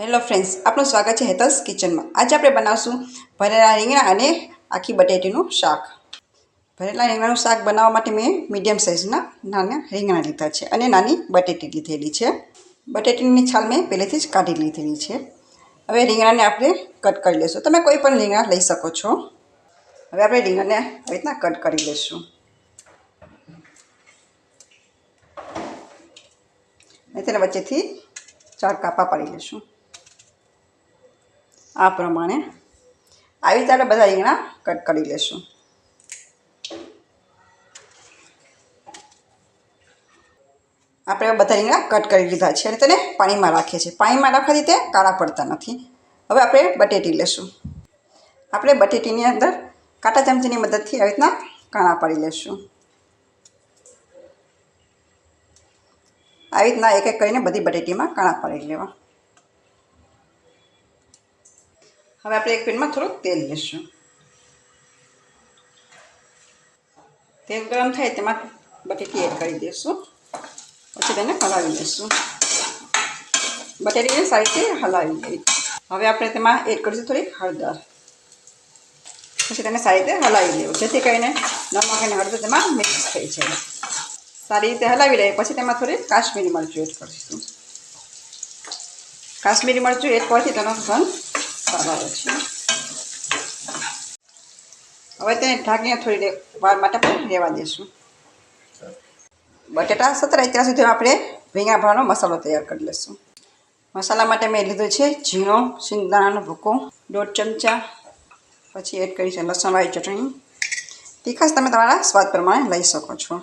Hello friends, આપનું સ્વાગત છે હેતસ કિચનમાં. આજે આપણે બનાવશું ભરેલા રીંગણા અને આખી બટેટીનું શાક. ભરેલા રીંગણાનું શાક બનાવવા માટે મેં મીડિયમ સાઇઝના નાના રીંગણા લીધા છે અને નાની બટેટી લીધેલી છે. બટેટીની છાલ મેં પહેલેથી જ કાઢી લીધેલી છે. હવે રીંગણાને આપણે કટ કરી લઈશું તમે કોઈ પણ રીંગણા લઈ શકો છો. હવે આપણે રીંગણાને આવી રીતના કટ કરી લઈશું અને તેને વચ્ચેથી ચાર કાપા પાડી લઈશું આ પ્રમાણે આવી રીતે આપણે બધા રીંગણા કટ કરી લેશું. આપણે બધા રીંગણા કટ કરી લીધા છે. અને તેને પાણીમાં રાખીએ છીએ. પાણીમાં રાખવાથી તે કાળા પડતા નથી. હવે આપણે બટેટી લેશું. આપણે બટેટીની અંદર કાંટા ચમચીની મદદથી આવી રીતના કાણા પાડી લેશું. આવી રીતના એક એક કરીને બધી બટેટીમાં કાણા પાડી લેવા. હવે આપણે એક પેનમાં થોડુંક તેલ લેશું. તેલ ગરમ થાય તેમાં બટેટી એડ કરી દઈશું. પછી તેને હલાવી લઈશું. બટેટીને સારી રીતે હલાવી લઈ હવે આપણે તેમાં એડ કરીશું થોડીક હળદર. પછી તેને સારી રીતે હલાવી લેવું. જેથી કરીને નમક અને હળદર તેમાં મિક્સ થઈ જાય. સારી રીતે હલાવી લઈએ. પછી તેમાં થોડી કાશ્મીરી મરચું એડ કરીશું. કાશ્મીરી મરચું એડ કરવાથી તેનો ગંધ હવે તેને ઢાંકીને થોડી વાર માટે પણ રહેવા દઈશું બટેટા સતરાય ત્યાં સુધી આપણે ભીંગા ભાવનો મસાલો તૈયાર કરી લઈશું. મસાલા માટે મેં લીધો છે ઝીણો, સિંગદાણાનો ભૂકો, દોઢ ચમચા, પછી એડ કરી છે લસણવાળી ચટણી. તીખાશ તમે તમારા સ્વાદ પ્રમાણે લઈ શકો છો.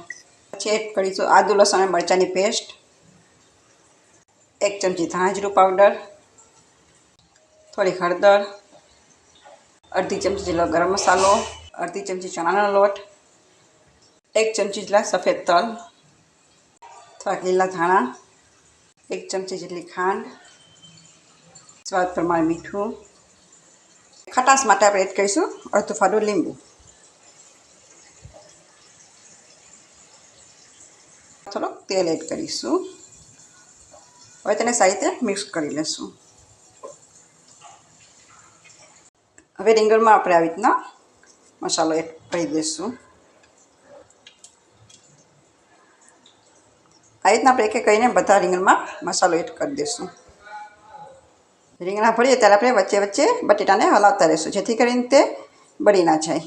પછી એડ કરીશું આદુ, લસણ અને મરચાંની પેસ્ટ. એક ચમચી ધાણાજીરું પાવડર. થોડી હળદર, અડધી ચમચી જેટલો ગરમ મસાલો, અડધી ચમચી ચણાનો લોટ, એક ચમચી જેટલા સફેદ તલ, થોડાક લીલા ધાણા, એક ચમચી જેટલી ખાંડ, સ્વાદ પ્રમાણે મીઠું. ખટાશ માટે આપણે એડ કરીશું અડધું ફાડું લીંબુ. થોડુંક તેલ એડ કરીશું. હવે તેને સારી રીતે મિક્સ કરી લઈશું હવે રીંગણમાં આપણે આવી રીતના મસાલો એડ કરી દઈશું. આ રીતના આપણે એક કરીને બધા રીંગણમાં મસાલો એડ કરી દઈશું. રીંગણા ભરીએ ત્યારે આપણે વચ્ચે વચ્ચે બટેટાને હલાવતા રહીશું, જેથી કરીને તે બળી ના જાય.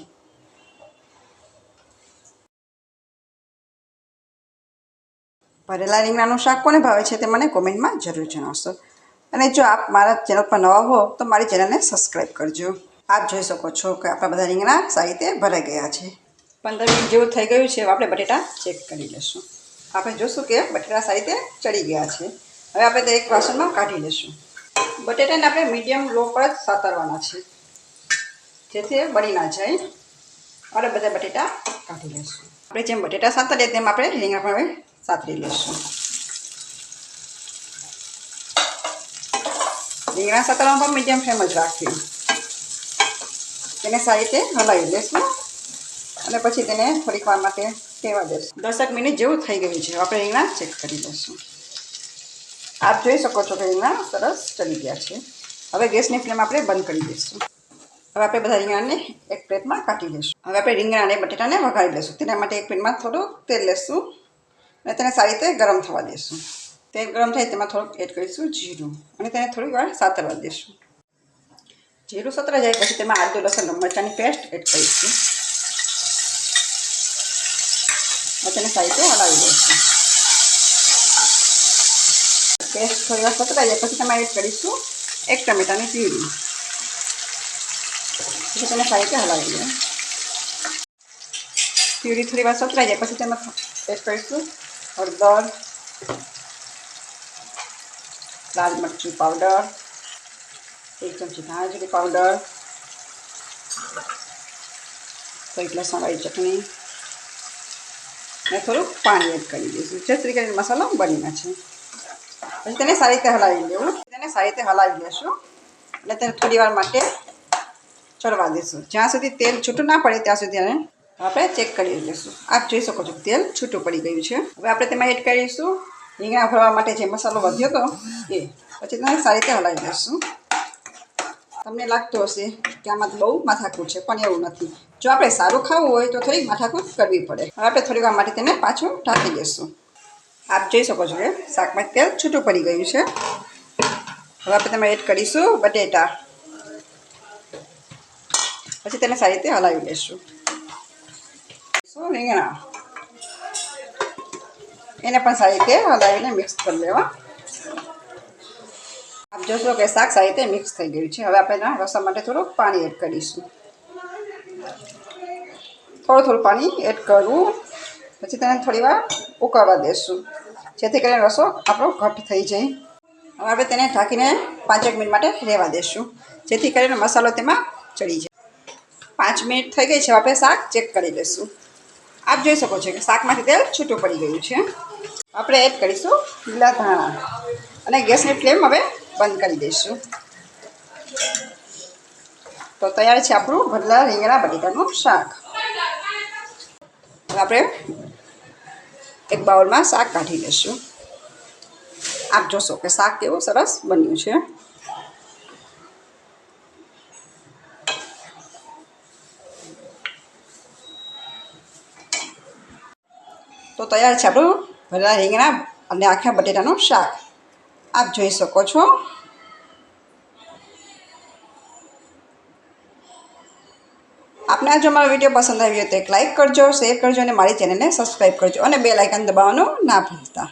ભરેલા રીંગણાનું શાક કોને ભાવે છે તે મને કોમેન્ટમાં જરૂર જણાવશો. અને જો આપ મારા ચેનલ પર નવા હો તો મારી ચેનલને સબસ્ક્રાઈબ કરજો. આપ જોઈ શકો છો કે આપણા બધા રીંગણા સારી રીતે ભરાઈ ગયા છે. પંદર મિનિટ જેવું થઈ ગયું છે આપણે બટેટા ચેક કરી લઈશું. આપણે જોશું કે બટેટા સારી રીતે ચડી ગયા છે. હવે આપણે તે એક વાસણમાં કાઢી લઈશું. બટેટાને આપણે મીડિયમ લો પર જ સાતરવાના છે. જેથી બળી ના જાય. આપણે બધા બટેટા કાઢી લઈશું. આપણે જેમ બટેટા સાતરીએ તેમ આપણે રીંગણા પણ હવે સાતરી લઈશું. રીંગણા સાતરવામાં પણ મીડિયમ ફ્લેમ જ રાખવી તેને સારી રીતે હલાવી લેશું અને પછી તેને થોડીક વાર માટે કહેવા દઈશું. દસેક મિનિટ જેવું થઈ ગયું છે. આપણે રીંગણા ચેક કરી લઈશું. આપ જોઈ શકો છો કે રીંગણા સરસ ચડી ગયા છે. હવે ગેસની ફ્લેમ આપણે બંધ કરી દઈશું. હવે આપણે બધા રીંગણાને એક પ્લેટમાં કાઢી લઈશું. હવે આપણે રીંગણા અને બટેટાને વઘારી લઈશું. તેના માટે એક પ્લેટમાં થોડું તેલ લેશું અને તેને સારી રીતે ગરમ થવા દઈશું. તેલ ગરમ થાય તેમાં થોડુંક એડ કરીશું જીરું અને તેને થોડીક વાર સાતરવા દઈશું. જીરું સતરા જાય પછી તેમાં આદુ લસણ મરચાંની પેસ્ટ એડ કરીશું. તેને રીતે હલાવી દઈશું પેસ્ટ થોડી વાર સતરાઈ જાય પછી તેમાં એડ કરીશું એક ટમેટાની પ્યુરી પછી તેને સાઈડે હલાવી દઈએ પ્યુરી થોડી વાર સતરાઈ જાય પછી તેમાં એડ કરીશું હળદર, લાલ મરચું પાવડર એક ચમચી ધાણાજીરી પાવડર કંઈક લસણવાળી ચટણી ને થોડુંક પાણી એડ કરી દઈશું જેથી કરીને મસાલો બનીને છે. પછી તેને સારી રીતે હલાવી લેવું. તેને સારી રીતે હલાવી લેશું. અને તેને થોડી વાર માટે ચડવા દઈશું જ્યાં સુધી તેલ છૂટું ના પડે, ત્યાં સુધી આપણે ચેક કરી લઈશું આપ જોઈ શકો છો તેલ છૂટું પડી ગયું છે. હવે આપણે તેમાં એડ કરીશું. રીંગણા ભરવા માટે જે મસાલો વધ્યો હતો, એ પછી તેને સારી રીતે હલાવી દઈશું તમને લાગતું હશે કે આમાં બહુ માથાકૂટ છે, પણ એવું નથી. જો આપણે સારું ખાવું હોય તો થોડીક માથાકૂટ કરવી પડે. હવે આપણે થોડી વાર માટે તેને પાછું ઢાંકી દઈશું. આપ જોઈ શકો છો કે શાકમાં તેલ છૂટું પડી ગયું છે. હવે આપણે તેમાં એડ કરીશું બટેટા. પછી તેને સારી રીતે હલાવી લઈશું. રીંગણા? એને પણ સારી રીતે હલાવીને મિક્સ કરી લેવા. જોશો કે શાક સારી રીતે મિક્સ થઈ ગયું છે. હવે આપણે રસા માટે થોડુંક પાણી એડ કરીશું. થોડું થોડું પાણી એડ કરવું પછી તેને થોડી વાર ઉકળવા દેશું. જેથી કરીને રસો આપણો ઘટ થઈ જાય. હવે આપણે તેને ઢાંકીને પાંચેક મિનિટ માટે રહેવા દેશું. જેથી કરીને મસાલો તેમાં ચડી જાય. પાંચ મિનિટ થઈ ગઈ છે. આપણે શાક ચેક કરી લઈશું. આપ જોઈ શકો છો કે શાકમાંથી તેલ છૂટું પડી ગયું છે. આપણે એડ કરીશું લીલા ધાણા. અને ગેસની ફ્લેમ હવે બંધ કરી દઈશું. તો તૈયાર છે આપણું ભરલા રીંગણા બટેટાનું શાક. આપણે એક બાઉલમાં શાક કાઢી લઈશું. આપ જોશો કે શાક કેવું સરસ બન્યું છે. તો તૈયાર છે આપણું ભરેલા રીંગણા અને આખા બટેટાનું શાક. આપ જોઈ શકો છો. આપને જો મારો વીડિયો પસંદ આવ્યો તો એક લાઇક કરજો શેર કરજો અને મારી ચેનલને સબસ્ક્રાઈબ કરજો અને બે લાઇકન દબાવવાનું ના ભૂલતા.